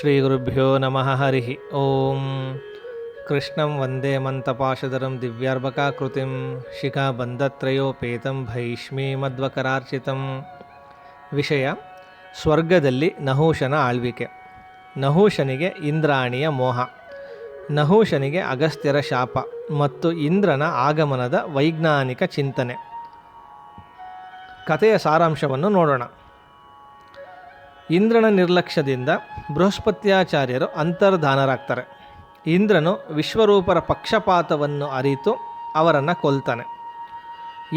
ಶ್ರೀಗುರುಭ್ಯೋ ನಮಃ ಹರಿ. ಓಂ. ಕೃಷ್ಣಂ ವಂದೇ ಮಂತಪಾಶಧರಂ ದಿವ್ಯಾರ್ಭಕಾಕೃತಿಂ ಶಿಖಾಬಂಧತ್ರಯೋಪೇತಂ ಭೈಷ್ಮೀಮದ್ವಕರಾರ್ಚಿತಂ. ವಿಷಯ, ಸ್ವರ್ಗದಲ್ಲಿ ನಹೂಷನ ಆಳ್ವಿಕೆ. ನಹೂಷನಿಗೆ ಇಂದ್ರಾಣಿಯ ಮೋಹ. ನಹೂಷನಿಗೆ ಅಗಸ್ತ್ಯರ ಶಾಪ ಮತ್ತು ಇಂದ್ರನ ಆಗಮನದ ವೈಜ್ಞಾನಿಕ ಚಿಂತನೆ. ಕಥೆಯ ಸಾರಾಂಶವನ್ನು ನೋಡೋಣ. ಇಂದ್ರನ ನಿರ್ಲಕ್ಷ್ಯದಿಂದ ಬೃಹಸ್ಪತ್ಯಾಚಾರ್ಯರು ಅಂತರ್ಧಾನರಾಗ್ತಾರೆ. ಇಂದ್ರನು ವಿಶ್ವರೂಪರ ಪಕ್ಷಪಾತವನ್ನು ಅರಿತು ಅವರನ್ನು ಕೊಲ್ತಾನೆ.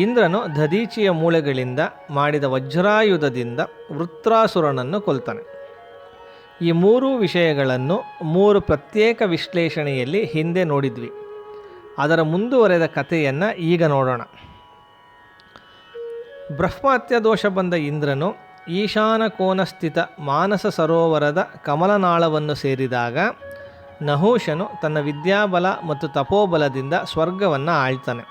ಇಂದ್ರನು ದದೀಚಿಯ ಮೂಳೆಗಳಿಂದ ಮಾಡಿದ ವಜ್ರಾಯುಧದಿಂದ ವೃತ್ರಾಸುರನನ್ನು ಕೊಲ್ತಾನೆ. ಈ ಮೂರು ವಿಷಯಗಳನ್ನು ಮೂರು ಪ್ರತ್ಯೇಕ ವಿಶ್ಲೇಷಣೆಯಲ್ಲಿ ಹಿಂದೆ ನೋಡಿದ್ವಿ. ಅದರ ಮುಂದುವರೆದ ಕಥೆಯನ್ನು ಈಗ ನೋಡೋಣ. ಬ್ರಹ್ಮಾತ್ಯ ದೋಷ ಬಂದ ಇಂದ್ರನು ಈಶಾನ ಕೋನಸ್ಥಿತ ಮಾನಸ ಸರೋವರದ ಕಮಲನಾಳವನ್ನು ಸೇರಿದಾಗ ನಹುಷನು ತನ್ನ ವಿದ್ಯಾಬಲ ಮತ್ತು ತಪೋಬಲದಿಂದ ಸ್ವರ್ಗವನ್ನು ಆಳ್ತಾನೆ.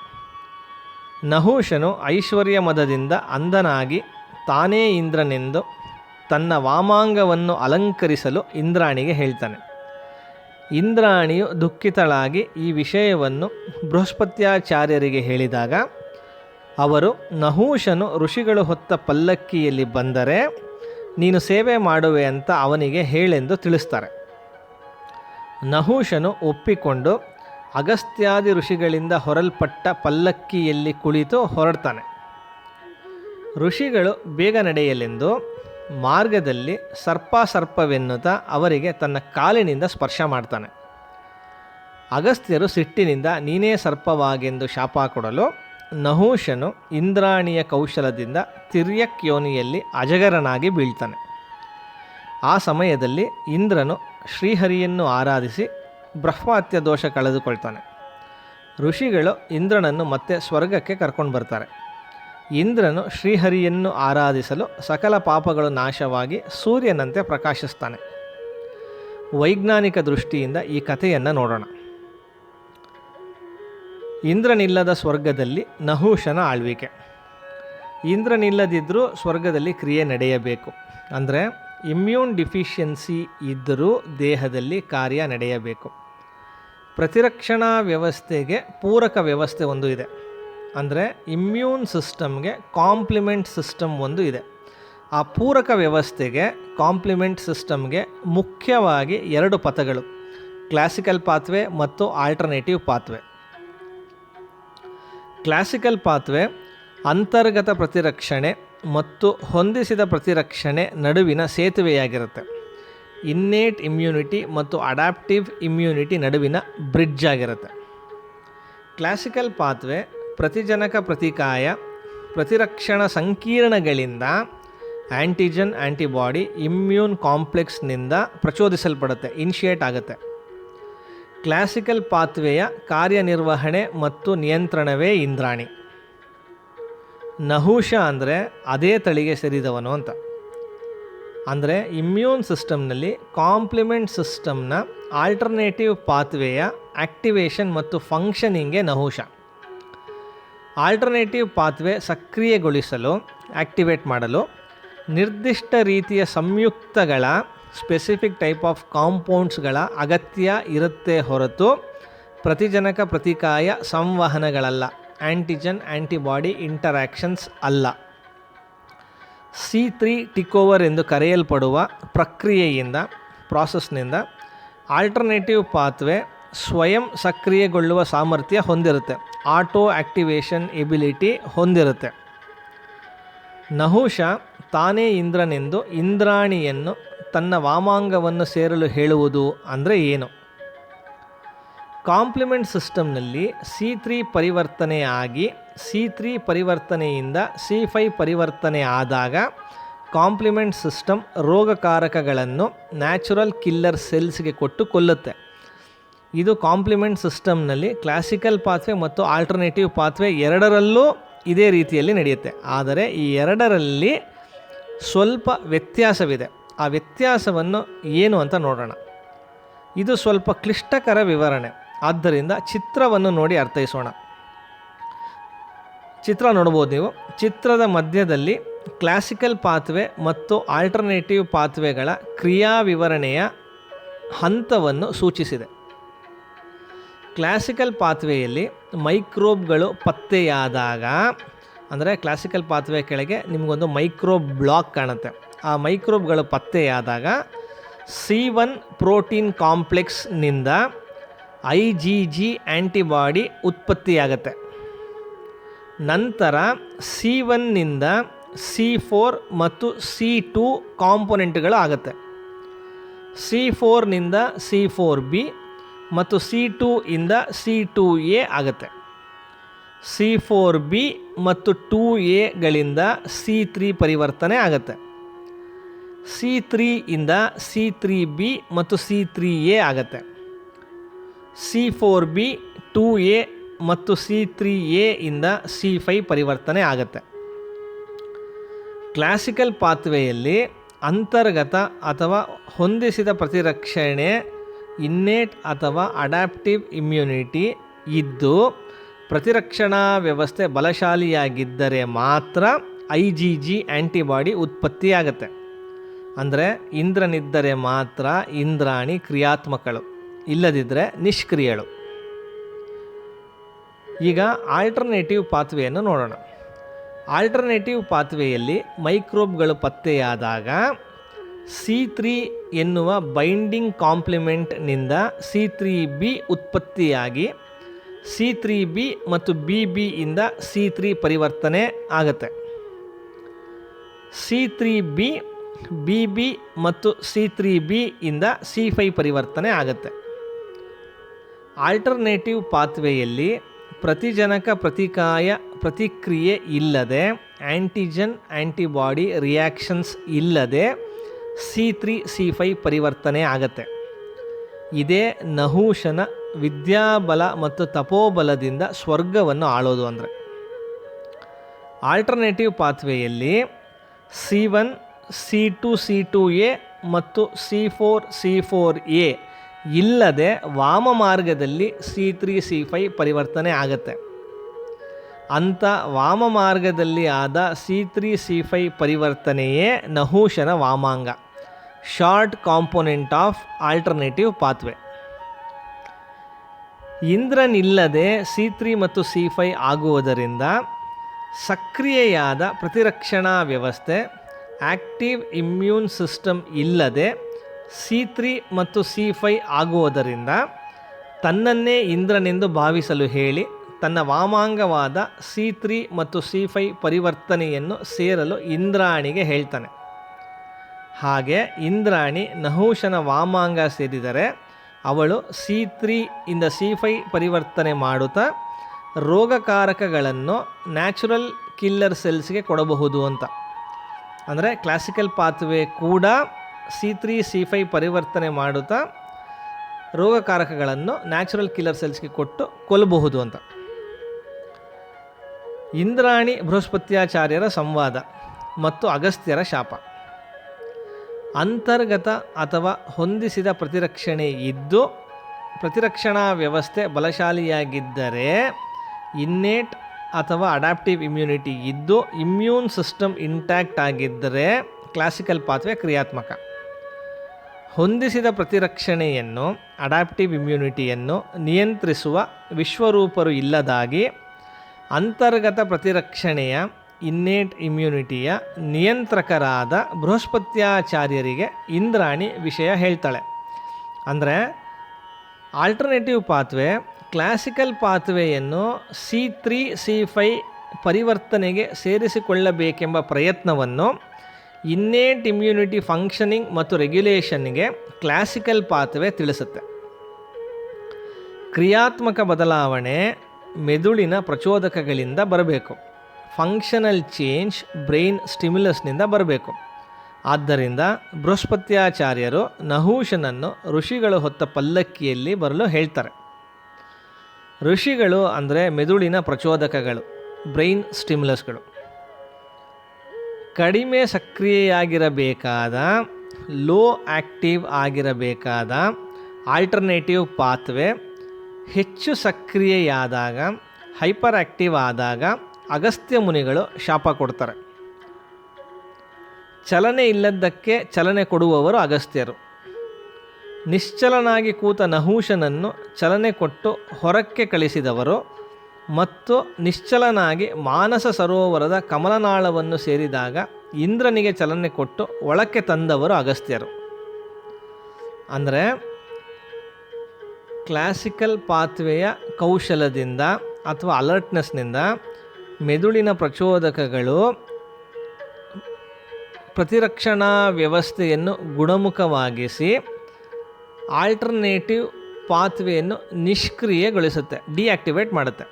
ನಹುಷನು ಐಶ್ವರ್ಯ ಮದದಿಂದ ಅಂದನಾಗಿ ತಾನೇ ಇಂದ್ರನೆಂದು ತನ್ನ ವಾಮಾಂಗವನ್ನು ಅಲಂಕರಿಸಲು ಇಂದ್ರಾಣಿಗೆ ಹೇಳ್ತಾನೆ. ಇಂದ್ರಾಣಿಯು ದುಃಖಿತಳಾಗಿ ಈ ವಿಷಯವನ್ನು ಬೃಹಸ್ಪತ್ಯಾಚಾರ್ಯರಿಗೆ ಹೇಳಿದಾಗ ಅವರು ನಹೂಷನು ಋಷಿಗಳು ಹೊತ್ತ ಪಲ್ಲಕ್ಕಿಯಲ್ಲಿ ಬಂದರೆ, ನೀನು ಸೇವೆ ಮಾಡುವೆ ಅಂತ ಅವನಿಗೆ ಹೇಳೆಂದು ತಿಳಿಸ್ತಾರೆ. ನಹೂಷನು ಒಪ್ಪಿಕೊಂಡು ಅಗಸ್ತ್ಯಾದಿ ಋಷಿಗಳಿಂದ ಹೊರಲ್ಪಟ್ಟ ಪಲ್ಲಕ್ಕಿಯಲ್ಲಿ ಕುಳಿತು ಹೊರಡ್ತಾನೆ. ಋಷಿಗಳು ಬೇಗ ನಡೆಯಲೆಂದು ಮಾರ್ಗದಲ್ಲಿ ಸರ್ಪ ಸರ್ಪವೆನ್ನುತ್ತಾ ಅವರಿಗೆ ತನ್ನ ಕಾಲಿನಿಂದ ಸ್ಪರ್ಶ ಮಾಡ್ತಾನೆ. ಅಗಸ್ತ್ಯರು ಸಿಟ್ಟಿನಿಂದ ನೀನೇ ಸರ್ಪವಾಗೆಂದು ಶಾಪ ಕೊಡಲು ನಹುಷನು ಇಂದ್ರಾಣಿಯ ಕೌಶಲದಿಂದ ತಿರ್ಯಕ್ ಯೋನಿಯಲ್ಲಿ ಅಜಗರನಾಗಿ ಬೀಳ್ತಾನೆ. ಆ ಸಮಯದಲ್ಲಿ ಇಂದ್ರನು ಶ್ರೀಹರಿಯನ್ನು ಆರಾಧಿಸಿ ಬ್ರಹ್ಮಹತ್ಯ ದೋಷ ಕಳೆದುಕೊಳ್ತಾನೆ. ಋಷಿಗಳು ಇಂದ್ರನನ್ನು ಮತ್ತೆ ಸ್ವರ್ಗಕ್ಕೆ ಕರ್ಕೊಂಡು ಬರ್ತಾರೆ. ಇಂದ್ರನು ಶ್ರೀಹರಿಯನ್ನು ಆರಾಧಿಸಲು ಸಕಲ ಪಾಪಗಳು ನಾಶವಾಗಿ ಸೂರ್ಯನಂತೆ ಪ್ರಕಾಶಿಸ್ತಾನೆ. ವೈಜ್ಞಾನಿಕ ದೃಷ್ಟಿಯಿಂದ ಈ ಕಥೆಯನ್ನು ನೋಡೋಣ. ಇಂದ್ರನಿಲ್ಲದ ಸ್ವರ್ಗದಲ್ಲಿ ನಹುಷನ ಆಳ್ವಿಕೆ. ಇಂದ್ರನಿಲ್ಲದಿದ್ದರೂ ಸ್ವರ್ಗದಲ್ಲಿ ಕ್ರಿಯೆ ನಡೆಯಬೇಕು. ಅಂದರೆ ಇಮ್ಯೂನ್ ಡಿಫಿಷಿಯನ್ಸಿ ಇದ್ದರೂ ದೇಹದಲ್ಲಿ ಕಾರ್ಯ ನಡೆಯಬೇಕು. ಪ್ರತಿರಕ್ಷಣಾ ವ್ಯವಸ್ಥೆಗೆ ಪೂರಕ ವ್ಯವಸ್ಥೆ ಒಂದು ಇದೆ. ಅಂದರೆ ಇಮ್ಯೂನ್ ಸಿಸ್ಟಮ್ಗೆ ಕಾಂಪ್ಲಿಮೆಂಟ್ ಸಿಸ್ಟಮ್ ಒಂದು ಇದೆ. ಆ ಪೂರಕ ವ್ಯವಸ್ಥೆಗೆ ಕಾಂಪ್ಲಿಮೆಂಟ್ ಸಿಸ್ಟಮ್ಗೆ ಮುಖ್ಯವಾಗಿ ಎರಡು ಪಥಗಳು. ಕ್ಲಾಸಿಕಲ್ ಪಾತ್ವೆ ಮತ್ತು ಆಲ್ಟರ್ನೇಟಿವ್ ಪಾತ್ವೆ ಕ್ಲಾಸಿಕಲ್ ಪಾತ್ವೆ ಅಂತರ್ಗತ ಪ್ರತಿರಕ್ಷಣೆ ಮತ್ತು ಹೊಂದಿಸಿದ ಪ್ರತಿರಕ್ಷಣೆ ನಡುವಿನ ಸೇತುವೆಯಾಗಿರುತ್ತೆ. ಇನ್ನೇಟ್ ಇಮ್ಯುನಿಟಿ ಮತ್ತು ಅಡಾಪ್ಟಿವ್ ಇಮ್ಯುನಿಟಿ ನಡುವಿನ ಬ್ರಿಡ್ಜ್ ಆಗಿರುತ್ತೆ. ಕ್ಲಾಸಿಕಲ್ ಪಾತ್ವೆ ಪ್ರತಿಜನಕ ಪ್ರತಿಕಾಯ, ಪ್ರತಿರಕ್ಷಣ ಸಂಕೀರ್ಣಗಳಿಂದ ಆ್ಯಂಟಿಜನ್ ಆ್ಯಂಟಿಬಾಡಿ ಇಮ್ಯೂನ್ ಕಾಂಪ್ಲೆಕ್ಸ್ನಿಂದ ಪ್ರಚೋದಿಸಲ್ಪಡುತ್ತೆ ಇನಿಷಿಯೇಟ್ ಆಗುತ್ತೆ. ಕ್ಲಾಸಿಕಲ್ ಪಾತ್ವೆಯ ಕಾರ್ಯನಿರ್ವಹಣೆ ಮತ್ತು ನಿಯಂತ್ರಣವೇ ಇಂದ್ರಾಣಿ. ನಹುಷ ಅಂದರೆ ಅದೇ ತಳಿಗೆ ಸೇರಿದವನು ಅಂತ. ಅಂದರೆ ಇಮ್ಯೂನ್ ಸಿಸ್ಟಮ್ನಲ್ಲಿ ಕಾಂಪ್ಲಿಮೆಂಟ್ ಸಿಸ್ಟಮ್ನ ಆಲ್ಟರ್ನೇಟಿವ್ ಪಾತ್ವೆಯ ಆಕ್ಟಿವೇಶನ್ ಮತ್ತು ಫಂಕ್ಷನಿಂಗೆ ನಹುಷ. ಆಲ್ಟರ್ನೇಟಿವ್ ಪಾತ್ವೆ ಸಕ್ರಿಯಗೊಳಿಸಲು ಆಕ್ಟಿವೇಟ್ ಮಾಡಲು ನಿರ್ದಿಷ್ಟ ರೀತಿಯ ಸಂಯುಕ್ತಗಳ ಸ್ಪೆಸಿಫಿಕ್ ಟೈಪ್ ಆಫ್ ಕಾಂಪೌಂಡ್ಸ್ಗಳ ಅಗತ್ಯ ಇರುತ್ತೆ ಹೊರತು ಪ್ರತಿಜನಕ ಪ್ರತಿಕಾಯ ಸಂವಹನಗಳಲ್ಲ ಆ್ಯಂಟಿಜನ್ ಆ್ಯಂಟಿಬಾಡಿ ಇಂಟರ್ಯಾಕ್ಷನ್ಸ್ ಅಲ್ಲ. ಸಿ ತ್ರೀ ಟಿಕೋವರ್ ಎಂದು ಕರೆಯಲ್ಪಡುವ ಪ್ರಕ್ರಿಯೆಯಿಂದ ಪ್ರಾಸೆಸ್ನಿಂದ ಆಲ್ಟರ್ನೇಟಿವ್ ಪಾತ್ವೆ ಸ್ವಯಂ ಸಕ್ರಿಯಗೊಳ್ಳುವ ಸಾಮರ್ಥ್ಯ ಹೊಂದಿರುತ್ತೆ ಆಟೋ ಆ್ಯಕ್ಟಿವೇಶನ್ ಎಬಿಲಿಟಿ ಹೊಂದಿರುತ್ತೆ. ನಹುಷ ತಾನೇ ಇಂದ್ರನೆಂದು ಇಂದ್ರಾಣಿಯನ್ನು ತನ್ನ ವಾಮಾಂಗವನ್ನು ಸೇರಲು ಹೇಳುವುದು ಅಂದರೆ ಏನು? ಕಾಂಪ್ಲಿಮೆಂಟ್ ಸಿಸ್ಟಮ್ನಲ್ಲಿ ಸಿ ತ್ರೀ ಪರಿವರ್ತನೆ ಆಗಿ, ಸಿ ತ್ರೀ ಪರಿವರ್ತನೆಯಿಂದ ಸಿ ಫೈ ಪರಿವರ್ತನೆ ಆದಾಗ ಕಾಂಪ್ಲಿಮೆಂಟ್ ಸಿಸ್ಟಮ್ ರೋಗಕಾರಕಗಳನ್ನು ನ್ಯಾಚುರಲ್ ಕಿಲ್ಲರ್ ಸೆಲ್ಸ್ಗೆ ಕೊಟ್ಟು ಕೊಲ್ಲುತ್ತೆ. ಇದು ಕಾಂಪ್ಲಿಮೆಂಟ್ ಸಿಸ್ಟಮ್ನಲ್ಲಿ ಕ್ಲಾಸಿಕಲ್ ಪಾತ್ವೆ ಮತ್ತು ಆಲ್ಟರ್ನೇಟಿವ್ ಪಾತ್ವೆ ಎರಡರಲ್ಲೂ ಇದೇ ರೀತಿಯಲ್ಲಿ ನಡೆಯುತ್ತೆ. ಆದರೆ ಈ ಎರಡರಲ್ಲಿ ಸ್ವಲ್ಪ ವ್ಯತ್ಯಾಸವಿದೆ. ಆ ವ್ಯತ್ಯಾಸವನ್ನು ಏನು ಅಂತ ನೋಡೋಣ. ಇದು ಸ್ವಲ್ಪ ಕ್ಲಿಷ್ಟಕರ ವಿವರಣೆ. ಆದ್ದರಿಂದ ಚಿತ್ರವನ್ನು ನೋಡಿ ಅರ್ಥೈಸೋಣ. ಚಿತ್ರ ನೋಡ್ಬೋದು ನೀವು. ಚಿತ್ರದ ಮಧ್ಯದಲ್ಲಿ ಕ್ಲಾಸಿಕಲ್ ಪಾತ್ವೆ ಮತ್ತು ಆಲ್ಟರ್ನೇಟಿವ್ ಪಾತ್ವೆಗಳ ಕ್ರಿಯಾ ವಿವರಣೆಯ ಹಂತವನ್ನು ಸೂಚಿಸಿದೆ. ಕ್ಲಾಸಿಕಲ್ ಪಾತ್ವೆಯಲ್ಲಿ ಮೈಕ್ರೋಬ್ಗಳು ಪತ್ತೆಯಾದಾಗ, ಅಂದರೆ ಕ್ಲಾಸಿಕಲ್ ಪಾತ್ವೆ ಕೆಳಗೆ ನಿಮಗೊಂದು ಮೈಕ್ರೋ ಬ್ಲಾಕ್ ಕಾಣುತ್ತೆ. ಆ ಮೈಕ್ರೋಬ್ಗಳು ಪತ್ತೆಯಾದಾಗ ಸಿ ಒನ್ ಪ್ರೋಟೀನ್ ಕಾಂಪ್ಲೆಕ್ಸ್ನಿಂದ ಐ ಜಿ ಜಿ ಆ್ಯಂಟಿಬಾಡಿ ಉತ್ಪತ್ತಿಯಾಗತ್ತೆ. ನಂತರ ಸಿ ಒನ್ನಿಂದ ಸಿ ಫೋರ್ ಮತ್ತು ಸಿ ಟು ಕಾಂಪೊನೆಂಟ್ಗಳು ಆಗುತ್ತೆ. ಸಿ ಫೋರ್ನಿಂದ ಸಿ ಫೋರ್ ಬಿ ಮತ್ತು ಸಿ ಟೂ ಇಂದ ಸಿ ಟು ಎ ಆಗುತ್ತೆ. ಸಿ ಫೋರ್ ಬಿ ಮತ್ತು ಟೂ ಎಗಳಿಂದ ಸಿ ತ್ರೀ ಪರಿವರ್ತನೆ ಆಗುತ್ತೆ. ಸಿ ತ್ರೀ ಇಂದ ಸಿ ತ್ರೀ ಬಿ ಮತ್ತು ಸಿ ತ್ರೀ ಎ ಆಗುತ್ತೆ. C four B two A ಮತ್ತು ಸಿ ತ್ರೀ ಎ ಇಂದ ಸಿ ಫೈ ಪರಿವರ್ತನೆ ಆಗುತ್ತೆ. ಕ್ಲಾಸಿಕಲ್ ಪಾತ್ವೆಯಲ್ಲಿ ಅಂತರ್ಗತ ಅಥವಾ ಹೊಂದಿಸಿದ ಪ್ರತಿರಕ್ಷಣೆ ಇನ್ನೇಟ್ ಅಥವಾ ಅಡ್ಯಾಪ್ಟಿವ್ ಇಮ್ಯುನಿಟಿ ಇದ್ದು, ಪ್ರತಿರಕ್ಷಣಾ ವ್ಯವಸ್ಥೆ ಬಲಶಾಲಿಯಾಗಿದ್ದರೆ ಮಾತ್ರ ಐ ಜಿ ಜಿ ಆ್ಯಂಟಿಬಾಡಿ ಉತ್ಪತ್ತಿಯಾಗತ್ತೆ. ಅಂದರೆ ಇಂದ್ರನಿದ್ದರೆ ಮಾತ್ರ ಇಂದ್ರಾಣಿ ಕ್ರಿಯಾತ್ಮಕಳು ಇಲ್ಲದಿದ್ದರೆ ನಿಷ್ಕ್ರಿಯಳು. ಈಗ ಆಲ್ಟರ್ನೇಟಿವ್ ಪಾತ್ವೆಯನ್ನು ನೋಡೋಣ. ಆಲ್ಟರ್ನೇಟಿವ್ ಪಾತ್ವೆಯಲ್ಲಿ ಮೈಕ್ರೋಬ್ಗಳು ಪತ್ತೆಯಾದಾಗ ಸಿ ತ್ರೀ ಎನ್ನುವ ಬೈಂಡಿಂಗ್ ಕಾಂಪ್ಲಿಮೆಂಟ್ನಿಂದ ಸಿ ತ್ರೀ ಬಿ ಉತ್ಪತ್ತಿಯಾಗಿ ಸಿ ತ್ರೀ ಬಿ ಮತ್ತು ಬಿ ಬಿ ಇಂದ ಸಿ ತ್ರೀ ಪರಿವರ್ತನೆ ಆಗುತ್ತೆ. C three B B B ಮತ್ತು ಸಿ ತ್ರೀ ಬಿ ಇಂದ ಸಿ ಫೈ ಪರಿವರ್ತನೆ ಆಗುತ್ತೆ. ಆಲ್ಟರ್ನೇಟಿವ್ ಪಾತ್ವೆಯಲ್ಲಿ ಪ್ರತಿಜನಕ ಪ್ರತಿಕಾಯ ಪ್ರತಿಕ್ರಿಯೆ ಇಲ್ಲದೆ ಆ್ಯಂಟಿಜನ್ ಆ್ಯಂಟಿಬಾಡಿ ರಿಯಾಕ್ಷನ್ಸ್ ಇಲ್ಲದೆ ಸಿ ತ್ರೀ ಸಿ ಫೈ ಪರಿವರ್ತನೆ ಆಗತ್ತೆ. ಇದೇ ನಹುಶನ ವಿದ್ಯಾಬಲ ಮತ್ತು ತಪೋಬಲದಿಂದ ಸ್ವರ್ಗವನ್ನು ಆಳೋದು ಅಂದರೆ. Alternative ಪಾತ್ವೆಯಲ್ಲಿ C one C two C two A ಮತ್ತು C four C four A ಇಲ್ಲದೆ ವಾಮ ಮಾರ್ಗದಲ್ಲಿ ಸಿ ತ್ರೀ ಸಿ ಫೈ ಪರಿವರ್ತನೆ ಆಗತ್ತೆ. ಅಂಥ ವಾಮ ಮಾರ್ಗದಲ್ಲಿ ಆದ ಸಿ ತ್ರೀ ಸಿ ಫೈ ಪರಿವರ್ತನೆಯೇ ನಹುಶನ ವಾಮಾಂಗ. Short component of alternative pathway ಇಂದ್ರನಿಲ್ಲದೆ C three ಮತ್ತು ಸಿ ಫೈ ಆಗುವುದರಿಂದ ಸಕ್ರಿಯೆಯಾದ ಪ್ರತಿರಕ್ಷಣಾ ವ್ಯವಸ್ಥೆ ಆಕ್ಟಿವ್ ಇಮ್ಯೂನ್ ಸಿಸ್ಟಮ್ ಇಲ್ಲದೆ ಸಿ ತ್ರೀ ಮತ್ತು ಸಿ ಫೈ ಆಗುವುದರಿಂದ ತನ್ನನ್ನೇ ಇಂದ್ರನೆಂದು ಭಾವಿಸಲು ಹೇಳಿ ತನ್ನ ವಾಮಾಂಗವಾದ ಸಿ ತ್ರೀ ಮತ್ತು ಸಿ ಫೈ ಪರಿವರ್ತನೆಯನ್ನು ಸೇರಲು ಇಂದ್ರಾಣಿಗೆ ಹೇಳ್ತಾನೆ. ಹಾಗೆ ಇಂದ್ರಾಣಿ ನಹುಶನ ವಾಮಾಂಗ ಸೇರಿದರೆ ಅವಳು ಸಿ ತ್ರೀ ಇಂದ ಸಿ ಫೈ ಪರಿವರ್ತನೆ ಮಾಡುತ್ತಾ ರೋಗಕಾರಕಗಳನ್ನು ನ್ಯಾಚುರಲ್ ಕಿಲ್ಲರ್ ಸೆಲ್ಸ್ಗೆ ಕೊಡಬಹುದು ಅಂತ. ಅಂದರೆ ಕ್ಲಾಸಿಕಲ್ ಪಾತ್ವೇ ಕೂಡ ಸಿ ತ್ರೀ ಸಿ ಫೈ ಪರಿವರ್ತನೆ ಮಾಡುತ್ತಾ ರೋಗಕಾರಕಗಳನ್ನು ನ್ಯಾಚುರಲ್ ಕಿಲ್ಲರ್ ಸೆಲ್ಸ್ಗೆ ಕೊಟ್ಟು ಕೊಲ್ಲಬಹುದು ಅಂತ. ಇಂದ್ರಾಣಿ ಬೃಹಸ್ಪತ್ಯಾಚಾರ್ಯರ ಸಂವಾದ ಮತ್ತು ಅಗಸ್ತ್ಯರ ಶಾಪ. ಅಂತರ್ಗತ ಅಥವಾ ಹೊಂದಿಸಿದ ಪ್ರತಿರಕ್ಷಣೆ ಇದ್ದು ಪ್ರತಿರಕ್ಷಣಾ ವ್ಯವಸ್ಥೆ ಬಲಶಾಲಿಯಾಗಿದ್ದರೆ ಇನ್ನೇಟ್ ಅಥವಾ ಅಡಾಪ್ಟಿವ್ ಇಮ್ಯುನಿಟಿ ಇದ್ದು ಇಮ್ಯೂನ್ ಸಿಸ್ಟಮ್ ಇಂಟ್ಯಾಕ್ಟ್ ಆಗಿದ್ದರೆ ಕ್ಲಾಸಿಕಲ್ ಪಾತ್ವೆ ಕ್ರಿಯಾತ್ಮಕ. ಹೊಂದಿಸಿದ ಪ್ರತಿರಕ್ಷಣೆಯನ್ನು ಅಡಾಪ್ಟಿವ್ ಇಮ್ಯುನಿಟಿಯನ್ನು ನಿಯಂತ್ರಿಸುವ ವಿಶ್ವರೂಪರು ಇಲ್ಲದಾಗಿ, ಅಂತರ್ಗತ ಪ್ರತಿರಕ್ಷಣೆಯ ಇನ್ನೇಟ್ ಇಮ್ಯುನಿಟಿಯ ನಿಯಂತ್ರಕರಾದ ಬೃಹಸ್ಪತ್ಯಾಚಾರ್ಯರಿಗೆ ಇಂದ್ರಾಣಿ ವಿಷಯ ಹೇಳ್ತಾಳೆ. ಅಂದರೆ ಆಲ್ಟರ್ನೇಟಿವ್ ಪಾತ್ವೆ ಕ್ಲಾಸಿಕಲ್ ಪಾತ್ವೆಯನ್ನು ಸಿ ತ್ರೀ ಸಿ ಫೈ ಪರಿವರ್ತನೆಗೆ ಸೇರಿಸಿಕೊಳ್ಳಬೇಕೆಂಬ ಪ್ರಯತ್ನವನ್ನು ಇನ್ನೇಟ್ ಇಮ್ಯುನಿಟಿ ಫಂಕ್ಷನಿಂಗ್ ಮತ್ತು ರೆಗ್ಯುಲೇಷನ್ಗೆ ಕ್ಲಾಸಿಕಲ್ ಪಾತ್ವೆ ತಿಳಿಸುತ್ತೆ. ಕ್ರಿಯಾತ್ಮಕ ಬದಲಾವಣೆ ಮೆದುಳಿನ ಪ್ರಚೋದಕಗಳಿಂದ ಬರಬೇಕು. ಫಂಕ್ಷನಲ್ ಚೇಂಜ್ ಬ್ರೈನ್ ಸ್ಟಿಮ್ಯುಲಸ್ನಿಂದ ಬರಬೇಕು. ಆದ್ದರಿಂದ ಬೃಹಸ್ಪತ್ಯಾಚಾರ್ಯರು ನಹೂಷನನ್ನು ಋಷಿಗಳು ಹೊತ್ತ ಪಲ್ಲಕ್ಕಿಯಲ್ಲಿ ಬರಲು ಹೇಳ್ತಾರೆ. ಋಷಿಗಳು ಅಂದರೆ ಮೆದುಳಿನ ಪ್ರಚೋದಕಗಳು, ಬ್ರೈನ್ ಸ್ಟಿಮ್ಯುಲಸ್ಗಳು. ಕಡಿಮೆ ಸಕ್ರಿಯೆಯಾಗಿರಬೇಕಾದ, ಲೋ ಆ್ಯಕ್ಟಿವ್ ಆಗಿರಬೇಕಾದ ಆಲ್ಟರ್ನೇಟಿವ್ ಪಾತ್ವೆ ಹೆಚ್ಚು ಸಕ್ರಿಯೆಯಾದಾಗ, ಹೈಪರ್ ಆ್ಯಕ್ಟಿವ್ ಆದಾಗ ಅಗಸ್ತ್ಯ ಮುನಿಗಳು ಶಾಪ ಕೊಡ್ತಾರೆ. ಚಲನೆ ಇಲ್ಲದ್ದಕ್ಕೆ ಚಲನೆ ಕೊಡುವವರು ಅಗಸ್ತ್ಯರು. ನಿಶ್ಚಲನಾಗಿ ಕೂತ ನಹೂಷನನ್ನು ಚಲನೆ ಕೊಟ್ಟು ಹೊರಕ್ಕೆ ಕಳಿಸಿದವರು ಮತ್ತು ನಿಶ್ಚಲನಾಗಿ ಮಾನಸ ಸರೋವರದ ಕಮಲನಾಳವನ್ನು ಸೇರಿದಾಗ ಇಂದ್ರನಿಗೆ ಚಲನೆ ಕೊಟ್ಟು ಒಳಕ್ಕೆ ತಂದವರು ಅಗಸ್ತ್ಯರು. ಅಂದರೆ ಕ್ಲಾಸಿಕಲ್ ಪಾತ್ವೆಯ ಕೌಶಲದಿಂದ ಅಥವಾ ಅಲರ್ಟ್ನೆಸ್ನಿಂದ ಮೆದುಳಿನ ಪ್ರಚೋದಕಗಳು ಪ್ರತಿರಕ್ಷಣಾ ವ್ಯವಸ್ಥೆಯನ್ನು ಗುಣಮುಖವಾಗಿಸಿ ಆಲ್ಟರ್ನೇಟಿವ್ ಪಾತ್ವೆಯನ್ನು ನಿಷ್ಕ್ರಿಯಗೊಳಿಸುತ್ತೆ ಡಿಆಕ್ಟಿವೇಟ್ ಮಾಡುತ್ತೆ.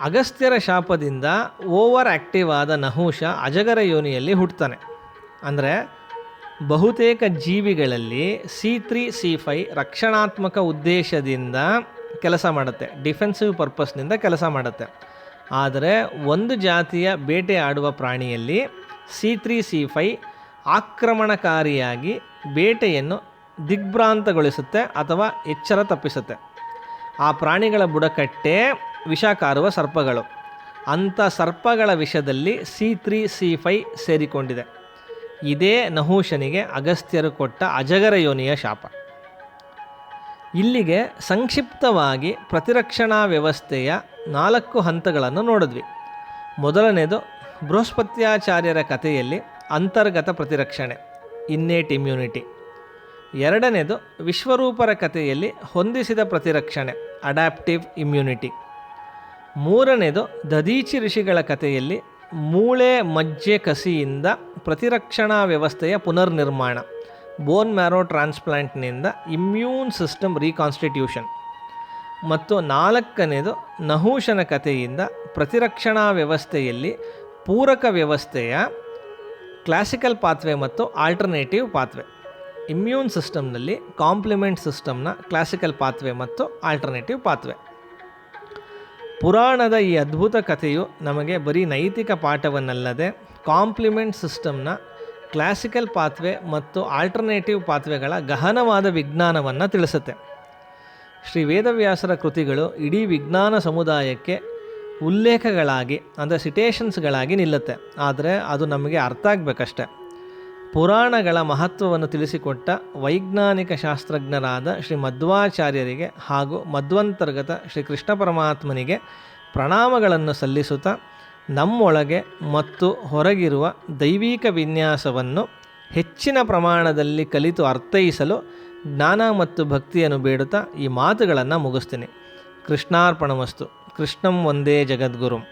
ಅಗಸ್ತ್ಯರ ಶಾಪದಿಂದ ಓವರ್ ಆ್ಯಕ್ಟಿವ್ ಆದ ನಹುಷ ಅಜಗರ ಯೋನಿಯಲ್ಲಿ ಹುಟ್ಟುತ್ತಾನೆ ಅಂದರೆ ಬಹುತೇಕ ಜೀವಿಗಳಲ್ಲಿ ಸಿ ತ್ರೀ, ಸಿ ಫೈ ರಕ್ಷಣಾತ್ಮಕ ಉದ್ದೇಶದಿಂದ ಕೆಲಸ ಮಾಡುತ್ತೆ, ಡಿಫೆನ್ಸಿವ್ ಪರ್ಪಸ್ನಿಂದ ಕೆಲಸ ಮಾಡುತ್ತೆ. ಆದರೆ ಒಂದು ಜಾತಿಯ ಬೇಟೆ ಆಡುವ ಪ್ರಾಣಿಯಲ್ಲಿ ಸಿ ತ್ರೀ, ಸಿ ಫೈ ಆಕ್ರಮಣಕಾರಿಯಾಗಿ ಬೇಟೆಯನ್ನು ದಿಗ್ಭ್ರಾಂತಗೊಳಿಸುತ್ತೆ ಅಥವಾ ಎಚ್ಚರ ತಪ್ಪಿಸುತ್ತೆ. ಆ ಪ್ರಾಣಿಗಳ ಬುಡಕಟ್ಟೆ ವಿಷ ಕಾರುವ ಸರ್ಪಗಳು. ಅಂಥ ಸರ್ಪಗಳ ವಿಷದಲ್ಲಿ ಸಿ ತ್ರೀ, ಸಿ ಫೈ ಸೇರಿಕೊಂಡಿದೆ. ಇದೇ ನಹುಷನಿಗೆ ಅಗಸ್ತ್ಯರು ಕೊಟ್ಟ ಅಜಗರ ಯೋನಿಯ ಶಾಪ. ಇಲ್ಲಿಗೆ ಸಂಕ್ಷಿಪ್ತವಾಗಿ ಪ್ರತಿರಕ್ಷಣಾ ವ್ಯವಸ್ಥೆಯ ನಾಲ್ಕು ಹಂತಗಳನ್ನು ನೋಡಿದ್ವಿ. ಮೊದಲನೇದು ಬೃಹಸ್ಪತ್ಯಾಚಾರ್ಯರ ಕಥೆಯಲ್ಲಿ ಅಂತರ್ಗತ ಪ್ರತಿರಕ್ಷಣೆ, ಇನ್ನೇಟ್ ಇಮ್ಯುನಿಟಿ. ಎರಡನೇದು ವಿಶ್ವರೂಪರ ಕಥೆಯಲ್ಲಿ ಹೊಂದಿಸಿದ ಪ್ರತಿರಕ್ಷಣೆ ಅಡ್ಯಾಪ್ಟಿವ್ ಇಮ್ಯುನಿಟಿ. ಮೂರನೇದು ದದೀಚಿ ಋಷಿಗಳ ಕಥೆಯಲ್ಲಿ ಮೂಳೆ ಮಜ್ಜೆ ಕಸಿಯಿಂದ ಪ್ರತಿರಕ್ಷಣಾ ವ್ಯವಸ್ಥೆಯ ಪುನರ್ನಿರ್ಮಾಣ ಬೋನ್ ಮ್ಯಾರೋ ಟ್ರಾನ್ಸ್ಪ್ಲಾಂಟ್ನಿಂದ ಇಮ್ಯೂನ್ ಸಿಸ್ಟಮ್ ರೀಕಾನ್ಸ್ಟಿಟ್ಯೂಷನ್ ಮತ್ತು ನಾಲ್ಕನೇದು ನಹೂಷನ ಕಥೆಯಿಂದ ಪ್ರತಿರಕ್ಷಣಾ ವ್ಯವಸ್ಥೆಯಲ್ಲಿ ಪೂರಕ ವ್ಯವಸ್ಥೆಯ ಕ್ಲಾಸಿಕಲ್ ಪಾತ್ವೆ ಮತ್ತು ಆಲ್ಟರ್ನೇಟಿವ್ ಪಾತ್ವೆ ಇಮ್ಯೂನ್ ಸಿಸ್ಟಮ್ನಲ್ಲಿ ಕಾಂಪ್ಲಿಮೆಂಟ್ ಸಿಸ್ಟಮ್ನ ಕ್ಲಾಸಿಕಲ್ ಪಾತ್ವೆ ಮತ್ತು ಆಲ್ಟರ್ನೇಟಿವ್ ಪಾತ್ವೆ ಪುರಾಣದ ಈ ಅದ್ಭುತ ಕಥೆಯು ನಮಗೆ ಬರೀ ನೈತಿಕ ಪಾಠವನ್ನಲ್ಲದೆ ಕಾಂಪ್ಲಿಮೆಂಟ್ ಸಿಸ್ಟಮ್ನ ಕ್ಲಾಸಿಕಲ್ ಪಾತ್ವೆ ಮತ್ತು ಆಲ್ಟರ್ನೇಟಿವ್ ಪಾತ್ವೆಗಳ ಗಹನವಾದ ವಿಜ್ಞಾನವನ್ನು ತಿಳಿಸುತ್ತೆ. ಶ್ರೀ ವೇದವ್ಯಾಸರ ಕೃತಿಗಳು ಇಡೀ ವಿಜ್ಞಾನ ಸಮುದಾಯಕ್ಕೆ ಉಲ್ಲೇಖಗಳಾಗಿ, ಅಂದರೆ ಸಿಟೇಷನ್ಸ್ಗಳಾಗಿ ನಿಲ್ಲುತ್ತೆ. ಆದರೆ ಅದು ನಮಗೆ ಅರ್ಥ ಆಗಬೇಕಷ್ಟೆ. ಪುರಾಣಗಳ ಮಹತ್ವವನ್ನು ತಿಳಿಸಿಕೊಟ್ಟ ವೈಜ್ಞಾನಿಕ ಶಾಸ್ತ್ರಜ್ಞರಾದ ಶ್ರೀ ಮಧ್ವಾಚಾರ್ಯರಿಗೆ ಹಾಗೂ ಮಧ್ವಂತರ್ಗತ ಶ್ರೀ ಕೃಷ್ಣ ಪರಮಾತ್ಮನಿಗೆ ಪ್ರಣಾಮಗಳನ್ನು ಸಲ್ಲಿಸುತ್ತಾ, ನಮ್ಮೊಳಗೆ ಮತ್ತು ಹೊರಗಿರುವ ದೈವಿಕ ವಿನ್ಯಾಸವನ್ನು ಹೆಚ್ಚಿನ ಪ್ರಮಾಣದಲ್ಲಿ ಕಲಿತು ಅರ್ಥೈಸಲು ಜ್ಞಾನ ಮತ್ತು ಭಕ್ತಿಯನ್ನು ಬೇಡುತ್ತಾ ಈ ಮಾತುಗಳನ್ನು ಮುಗಿಸ್ತೀನಿ. ಕೃಷ್ಣಾರ್ಪಣಮಸ್ತು. ಕೃಷ್ಣಂ ಒಂದೇ ಜಗದ್ಗುರುಂ